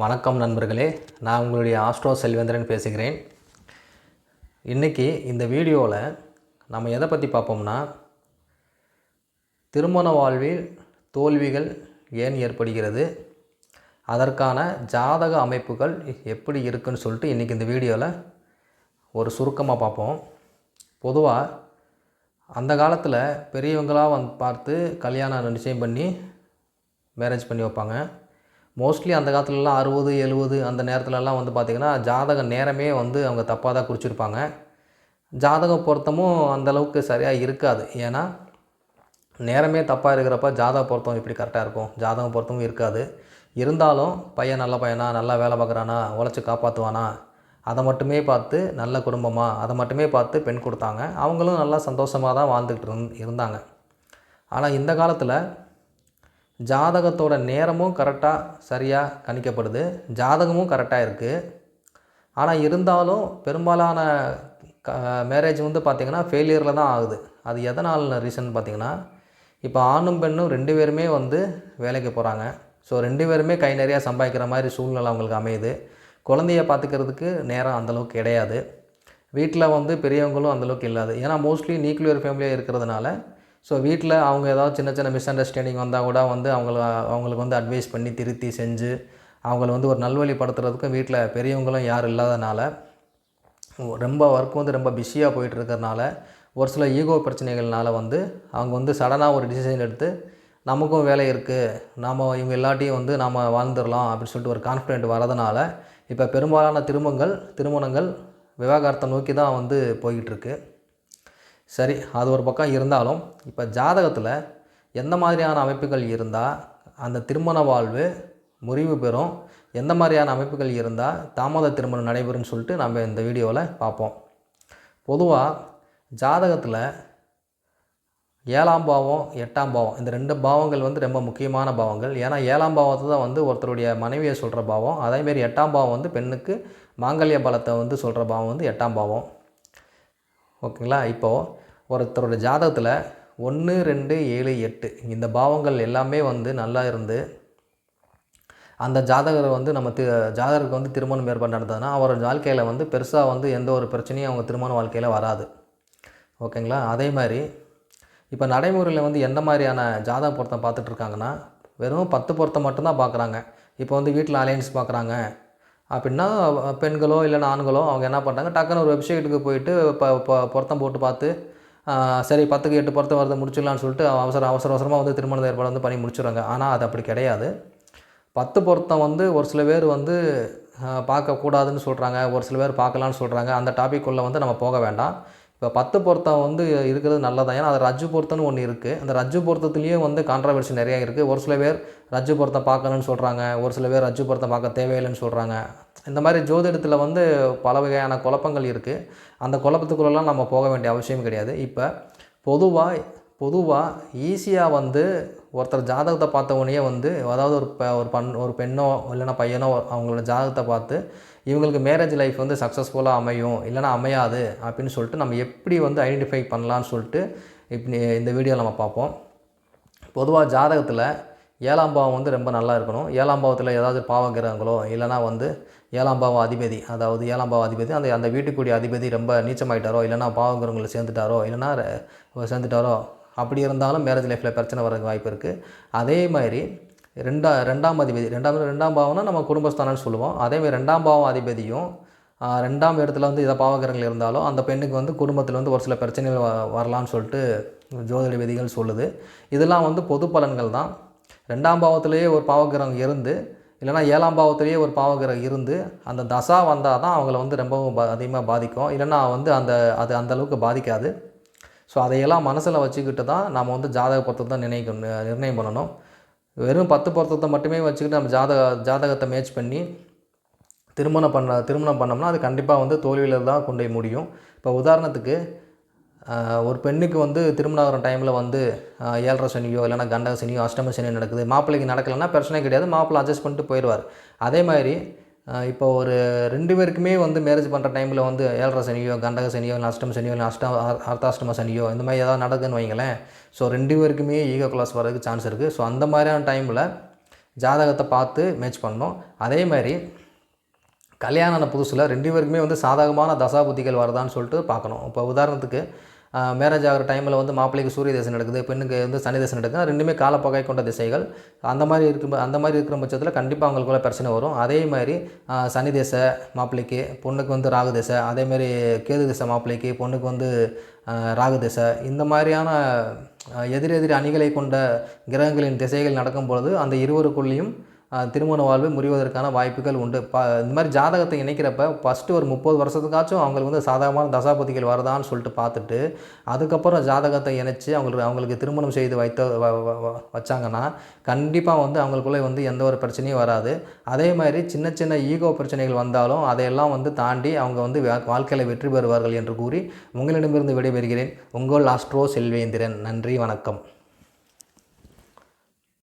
வணக்கம் நண்பர்களே நான் உங்களுடைய ஆஸ்ட்ரோ செல்வேந்திரன் பேசுகிறேன். இன்றைக்கி இந்த வீடியோவில் நம்ம எதை பற்றி பார்ப்போம்னா திருமண வாழ்வில் தோல்விகள் ஏன் ஏற்படுகிறது அதற்கான ஜாதக அமைப்புகள் எப்படி இருக்குன்னு சொல்லிட்டு இன்றைக்கி இந்த வீடியோவில் ஒரு சுருக்கமாக பார்ப்போம். பொதுவாக அந்த காலத்தில் பெரியவங்களாக வந்து பார்த்து கல்யாணம் நிச்சயம் பண்ணி மேரேஜ் பண்ணி வைப்பாங்க. மோஸ்ட்லி அந்த காலத்துலலாம் அறுபது எழுபது அந்த நேரத்துலலாம் வந்து பார்த்திங்கன்னா ஜாதக நேரமே வந்து அவங்க தப்பாக தான் குறிச்சிருப்பாங்க. ஜாதக பொருத்தமும் அந்தளவுக்கு சரியாக இருக்காது. ஏன்னா நேரமே தப்பாக இருக்கிறப்ப ஜாதக பொருத்தம் எப்படி கரெக்டாக இருக்கும்? ஜாதகம் பொருத்தமும் இருக்காது. இருந்தாலும் பையன் நல்ல பையனா நல்லா வேலை பார்க்குறானா உழைச்சி காப்பாற்றுவானா அதை மட்டுமே பார்த்து நல்ல குடும்பமாக அதை மட்டுமே பார்த்து பெண் கொடுத்தாங்க. அவங்களும் நல்லா சந்தோஷமாக தான் வாழ்ந்துக்கிட்டு இருந் இருந்தாங்க. ஆனால் இந்த காலத்தில் ஜாதகத்தோட நேரமும் கரெக்டாக சரியாக கணிக்கப்படுது. ஜாதகமும் கரெக்டாக இருக்குது ஆனால் இருந்தாலும் பெரும்பாலான க மேரேஜ் வந்து பார்த்திங்கன்னா ஃபெயிலியரில் தான் ஆகுது. அது எதனால் ரீசன் பார்த்திங்கன்னா இப்போ ஆணும் பெண்ணும் ரெண்டு பேருமே வந்து வேலைக்கு போகிறாங்க ஸோ ரெண்டு பேருமே கை நிறையா சம்பாதிக்கிற மாதிரி சூழ்நிலை அவங்களுக்கு அமையுது. குழந்தைய பார்த்துக்கிறதுக்கு நேரம் அந்தளவுக்கு கிடையாது. வீட்டில் வந்து பெரியவங்களும் அந்தளவுக்கு இல்லாது. ஏன்னா மோஸ்ட்லி நியூக்ளியர் ஃபேமிலியாக இருக்கிறதுனால ஸோ வீட்டில் அவங்க ஏதாவது சின்ன சின்ன மிஸ் அண்டர்ஸ்டாண்டிங் வந்தால் கூட வந்து அவங்கள அவங்களுக்கு வந்து அட்வைஸ் பண்ணி திருத்தி செஞ்சு அவங்கள வந்து ஒரு நல்வழிப்படுத்துறதுக்கும் வீட்டில் பெரியவங்களும் யாரும் இல்லாதனால ரொம்ப ஒர்க் வந்து ரொம்ப பிஸியாக போயிட்டுருக்கறனால ஒரு சில ஈகோ பிரச்சனைகள்னால வந்து அவங்க வந்து சடனாக ஒரு டிசிஷன் எடுத்து நமக்கும் வேலை இருக்குது நாம் இவங்க எல்லாட்டையும் வந்து நாம் வாழ்ந்துடலாம். அப்படின்னு சொல்லிட்டு ஒரு கான்ஃபிடென்ட் வரதுனால இப்போ பெரும்பாலான திருமணங்கள் திருமணங்கள் விவாகரத்தை நோக்கி தான் வந்து போய்கிட்டுருக்கு சரி அது ஒரு பக்கம் இருந்தாலும் இப்போ ஜாதகத்தில் எந்த மாதிரியான அமைப்புகள் இருந்தால் அந்த திருமண வாழ்வு முறிவு பெறும்? எந்த மாதிரியான அமைப்புகள் இருந்தால் தாமத திருமணம் நடைபெறும்னு சொல்லிட்டு நம்ம இந்த வீடியோவில் பார்ப்போம். பொதுவாக ஜாதகத்தில் ஏழாம் பாவம் எட்டாம் பாவம் இந்த ரெண்டு பாவங்கள் வந்து ரொம்ப முக்கியமான பாவங்கள். ஏன்னா ஏழாம் பாவத்தை தான் வந்து ஒருத்தருடைய மனைவியை சொல்கிற பாவம். அதேமாரி எட்டாம் பாவம் வந்து பெண்ணுக்கு மாங்கல்ய பலத்தை வந்து சொல்கிற பாவம் வந்து எட்டாம் பாவம். ஓகேங்களா? இப்போது ஒருத்தரோட ஜாதகத்தில் ஒன்று ரெண்டு ஏழு எட்டு இந்த பாவங்கள் எல்லாமே வந்து நல்லா இருந்து அந்த ஜாதகரை வந்து நம்ம தி ஜாதகருக்கு வந்து திருமணம் ஏற்பாடு நடந்ததுன்னா அவர் வாழ்க்கையில் வந்து பெருசாக வந்து எந்த ஒரு பிரச்சனையும் அவங்க திருமண வாழ்க்கையில் வராது. ஓகேங்களா? அதே மாதிரி இப்போ நடைமுறையில் வந்து எந்த மாதிரியான ஜாதக பொருத்தம் பார்த்துட்ருக்காங்கன்னா வெறும் பத்து பொருத்தம் மட்டும்தான் பார்க்குறாங்க. இப்போ வந்து வீட்டில் அலையன்ஸ் பார்க்குறாங்க. அப்படின்னா பெண்களோ இல்லைன்னா ஆண்களோ அவங்க என்ன பண்ணுறாங்க டக்குன்னு ஒரு வெப்சைட்டுக்கு போயிட்டு இப்போ பொருத்தம் போட்டு பார்த்து சரி பத்துக்கு எட்டு பொருத்தம் வருது முடிச்சிடலான்னு சொல்லிட்டு அவசர அவசர அவசரமாக வந்து திருமண ஏற்பாடு வந்து பண்ணி முடிச்சுடுறாங்க. ஆனால் அது அப்படி கிடையாது. பத்து பொருத்தம் வந்து ஒரு சில பேர் வந்து பார்க்கக்கூடாதுன்னு சொல்கிறாங்க ஒரு சில பேர் பார்க்கலான்னு சொல்கிறாங்க அந்த டாபிக் உள்ளே வந்து நம்ம போக வேண்டாம். இப்போ பத்து பொருத்தம் வந்து இருக்கிறது நல்லதான் ஏன்னா அது ரஜ்ஜு பொருத்தம்னு ஒன்று இருக்குது அந்த ரஜ்ஜு பொருத்தத்துலேயும் வந்து கான்ட்ரவர்சி நிறையா இருக்குது ஒரு சில பேர் ரஜ்ஜு பொருத்தம் பார்க்கணும்னு சொல்கிறாங்க ஒரு சில பேர் ரஜ்ஜு பொருத்தம் பார்க்க தேவையில்லைன்னு சொல்கிறாங்க இந்த மாதிரி ஜோதிடத்தில் வந்து பல வகையான குழப்பங்கள் இருக்குது அந்த குழப்பத்துக்குள்ளெல்லாம் நம்ம போக வேண்டிய அவசியம் கிடையாது. இப்போ பொதுவாக பொதுவாக ஈஸியாக வந்து ஒருத்தர் ஜாதகத்தை பார்த்தவொடனே வந்து அதாவது ஒரு ப ஒரு பண் ஒரு பெண்ணோ இல்லைன்னா பையனோ அவங்களோட ஜாதகத்தை பார்த்து இவங்களுக்கு மேரேஜ் லைஃப் வந்து சக்ஸஸ்ஃபுல்லாக அமையும் இல்லைனா அமையாது அப்படின்னு சொல்லிட்டு நம்ம எப்படி வந்து ஐடென்டிஃபை பண்ணலான்னு சொல்லிட்டு இப்படி இந்த வீடியோவில் நம்ம பார்ப்போம். பொதுவாக ஜாதகத்தில் ஏழாம் பாவம் வந்து ரொம்ப நல்லா இருக்கணும். ஏழாம் பாவத்தில் ஏதாவது பாவகிரகங்களோ இல்லைனா வந்து ஏழாம் பாவம் அதிபதி அதாவது ஏழாம் பாவ அதிபதி அந்த அந்த வீட்டுக்குரிய அதிபதி ரொம்ப நீச்சமாயிட்டாரோ இல்லைனா பாவகிரகங்களை சேர்ந்துட்டாரோ இல்லைனா சேர்ந்துட்டாரோ அப்படி இருந்தாலும் மேரேஜ் லைஃப்பில் பிரச்சனை வரதுக்கு வாய்ப்பு இருக்குது அதே மாதிரி ரெண்டா ரெண்டாம் அதிபதி ரெண்டாம் ரெண்டாம் பாவம்னா நம்ம குடும்பஸ்தானம்னு சொல்லுவோம். அதேமாதிரி ரெண்டாம் பாவம் அதிபதியும் ரெண்டாம் இடத்துல வந்து இதை பாவகிரகங்கள் இருந்தாலும் அந்த பெண்ணுக்கு வந்து குடும்பத்தில் வந்து ஒரு சில பிரச்சனைகள் வரலான்னு சொல்லிட்டு ஜோதிட விதிகள் சொல்லுது. இதெல்லாம் வந்து பொது பலன்கள் தான். ரெண்டாம் பாவத்திலேயே ஒரு பாவகிரகம் இருந்து இல்லைனா ஏழாம் பாவத்திலேயே ஒரு பாவகிரகம் இருந்து அந்த தசா வந்தால் தான் அவங்கள வந்து ரொம்பவும் பா அதிகமாக பாதிக்கும். இல்லைனா வந்து அந்த அது அந்தளவுக்கு பாதிக்காது. ஸோ அதையெல்லாம் மனசில் வச்சுக்கிட்டு தான் நம்ம வந்து ஜாதக பொருத்தத்தை நிர்ணயிக்கணும் நிர்ணயம் பண்ணணும். வெறும் பத்து பொருத்தத்தை மட்டுமே வச்சுக்கிட்டு நம்ம ஜாதக ஜாதகத்தை மேட்ச் பண்ணி திருமணம் பண்ண திருமணம் பண்ணோம்னா அது கண்டிப்பாக வந்து தோல்வியில் தான் கொண்டு போய் முடியும். இப்போ உதாரணத்துக்கு ஒரு பெண்ணுக்கு வந்து திருமணம் ஆகிற டைமில் வந்து ஏழரை சனியோ இல்லைனா கண்டக சனியோ அஷ்டம சனியோ நடக்குது. மாப்பிள்ளைக்கு நடக்கலைன்னா பிரச்சனை கிடையாது. மாப்பிள்ளை அட்ஜஸ்ட் பண்ணிட்டு போயிடுவார். அதே மாதிரி இப்போ ஒரு ரெண்டு பேருக்குமே வந்து மேரேஜ் பண்ணுற டைமில் வந்து ஏழரை சனியோ கண்டக சனியோ இல்லை அஷ்டம சனியோ இல்லை அஷ்டம் அர்த்தாஷ்டம சனியோ இந்த மாதிரி ஏதாவது நடக்குதுன்னு வைங்களேன். ஸோ ரெண்டு பேருக்குமே ஈகோ கிளாஸ் வரதுக்கு சான்ஸ் இருக்குது ஸோ அந்த மாதிரியான டைமில் ஜாதகத்தை பார்த்து மேட்ச் பண்ணோம் அதே மாதிரி கல்யாணம் ஆன புதுசில் ரெண்டு பேருக்குமே வந்து சாதகமான தசாபுத்திகள் வருதான்னு சொல்லிட்டு பார்க்கணும். இப்போ உதாரணத்துக்கு மேரேஜ் ஆகிற டைமில் வந்து மாப்பிள்ளைக்கு சூரிய தசை நடக்குது பெண்ணுக்கு வந்து சனி தசை நடக்குது ரெண்டுமே காலப்பகை கொண்ட திசைகள். அந்த மாதிரி இருக்கும் அந்த மாதிரி இருக்கிற பட்சத்தில் கண்டிப்பாக அவங்களுக்குள்ள பிரச்சனை வரும். அதே மாதிரி சனி திசை மாப்பிள்ளைக்கு பொண்ணுக்கு வந்து ராகு திசை அதே மாதிரி கேது திசை மாப்பிள்ளைக்கு பொண்ணுக்கு வந்து ராகு திசை இந்த மாதிரியான ஆஹ், எதிரெதிர் அணிகளை கொண்ட கிரகங்களின் திசைகள் நடக்கும் பொழுது அந்த இருவருக்குள்ளேயும் திருமண வாழ்வு முறிவதற்கான வாய்ப்புகள் உண்டு. ப இந்த மாதிரி ஜாதகத்தை இணைக்கிறப்ப ஃபஸ்ட்டு ஒரு முப்பது வருஷத்துக்காச்சும் அவங்களுக்கு வந்து சாதகமான தசாபதிகள் வருதான்னு சொல்லிட்டு பார்த்துட்டு அதுக்கப்புறம் ஜாதகத்தை இணைச்சி அவங்களுக்கு அவங்களுக்கு திருமணம் செய்து வைத்த வ- வச்சாங்கன்னா கண்டிப்பாக வந்து அவங்களுக்குள்ளே வந்து எந்த ஒரு பிரச்சனையும் வராது. அதே மாதிரி சின்ன சின்ன ஈகோ பிரச்சனைகள் வந்தாலும் அதையெல்லாம் வந்து தாண்டி அவங்க வந்து வாழ்க்கையில் வெற்றி பெறுவார்கள் என்று கூறி உங்களிடமிருந்து விடைபெறுகிறேன். உங்கள் ஆஸ்ட்ரோ செல்வேந்திரன். நன்றி வணக்கம்.